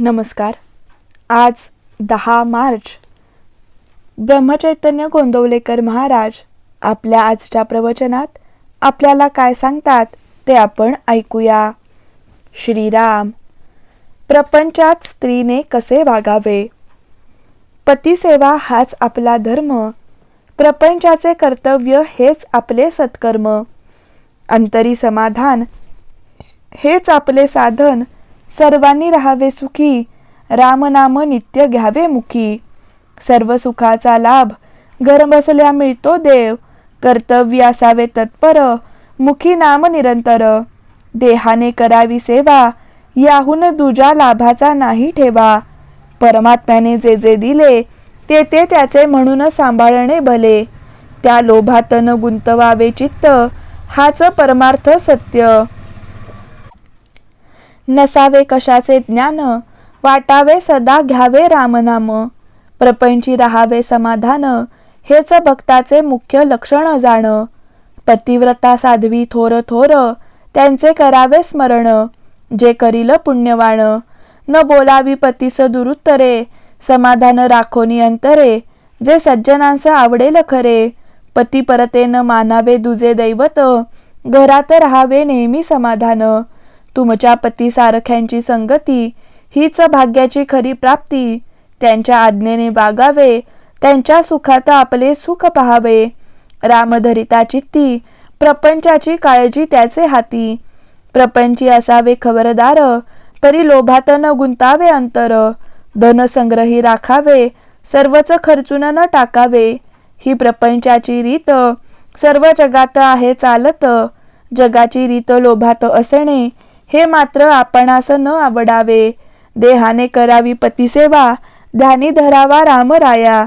नमस्कार. आज दहा मार्च. ब्रह्मचैतन्य गोंदवलेकर महाराज आपल्या आजच्या प्रवचनात आपल्याला काय सांगतात ते आपण ऐकूया. श्रीराम प्रपंचात स्त्रीने कसे वागावे? पतिसेवा हाच आपला धर्म. प्रपंचाचे कर्तव्य हेच आपले सत्कर्म. अंतरी समाधान हेच आपले साधन. सर्वांनी राहावे सुखी. रामनाम नित्य घ्यावे मुखी. सर्व सुखाचा लाभ घर बसल्या मिळतो देव. कर्तव्य असावे तत्पर मुखी नाम निरंतर. देहाने करावी सेवा याहून दुजा लाभाचा नाही ठेवा. परमात्म्याने जे जे दिले ते ते त्याचे म्हणून सांभाळणे भले. त्या लोभात न गुंतवावे चित्त हाच परमार्थ सत्य. नसावे कशाचे ज्ञान? वाटावे सदा घ्यावे रामनाम. प्रपंची राहावे समाधान. हेच भक्ताचे मुख्य लक्षण जाण. पतिव्रता साध्वी थोर थोर त्यांचे करावे स्मरण. जे करील पुण्यवाण. न बोलावी पतीस दुरुत्तरे. समाधान राखोनी अंतरे जे सज्जनांस आवडेल खरे. पती परते न मानावे दुजे दैवत. घरात राहावे नेहमी समाधान. तुमच्या पती सारख्यांची संगती हीच भाग्याची खरी प्राप्ती. त्यांच्या आज्ञेने वागावे त्यांच्या सुखात आपले सुख पहावे. रामधरिता चित्ती प्रपंचाची काळजी त्याचे हाती. प्रपंची असावे खबरदार तरी लोभात न गुंतावे अंतर. धनसंग्रही राखावे सर्वच खर्चून न टाकावे. ही प्रपंचाची रीत सर्व जगात आहे चालत. जगाची रीत लोभात असणे हे मात्र आपणास न आवडावे. देहाने करावी पतिसेवा ध्यानी धरावा रामराया.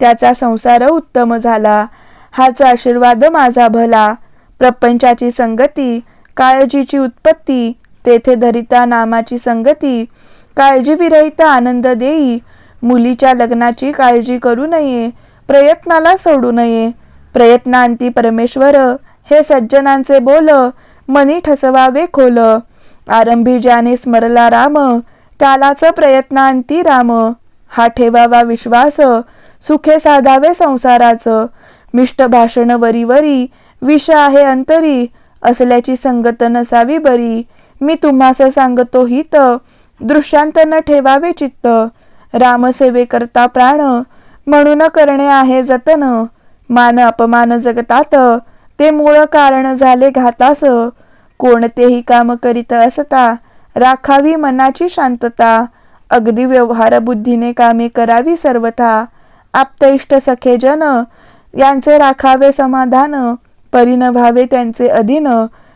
त्याचा संसार उत्तम झाला. हाचा आशीर्वाद माझा भला. प्रपंचाची संगती काळजीची उत्पत्ती तेथे धरिता नामाची संगती काळजी विरहित आनंद देई. मुलीच्या लग्नाची काळजी करू नये प्रयत्नाला सोडू नये. प्रयत्नांती परमेश्वर हे सज्जनांचे बोल मनी ठसवावे खोल. आरंभी ज्याने स्मरला राम त्यालाच प्रयत्नांती राम. हा ठेवावा विश्वास सुखे साधावे संसाराचं. मिष्ट भाषण वरी वरी विष आहे अंतरी असल्याची संगत नसावी बरी. मी तुम्हास सांगतो हित दृश्यांत न ठेवावे चित्त. रामसेवे करता प्राण म्हणून करणे आहे जतन. मान अपमान जगतात ते मूळ कारण झाले घातास. कोणतेही काम करीत असता राखावी मनाची शांतता अगदी व्यवहार बुद्धीने कामे करावी सर्वथा आप्तइष्ट सखेजन यांचे राखावे समाधान परिन व्हावे त्यांचे अधीन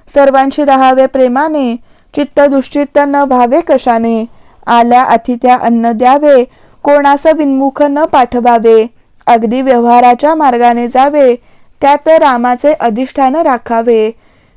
सर्वांशी राहावे प्रेमाने चित्त दुश्चित्त न व्हावे कशाने आल्या अतिथ्या अन्न द्यावे कोणास विन्मुख न पाठवावे अगदी व्यवहाराच्या मार्गाने जावे त्यात रामाचे अधिष्ठान राखावे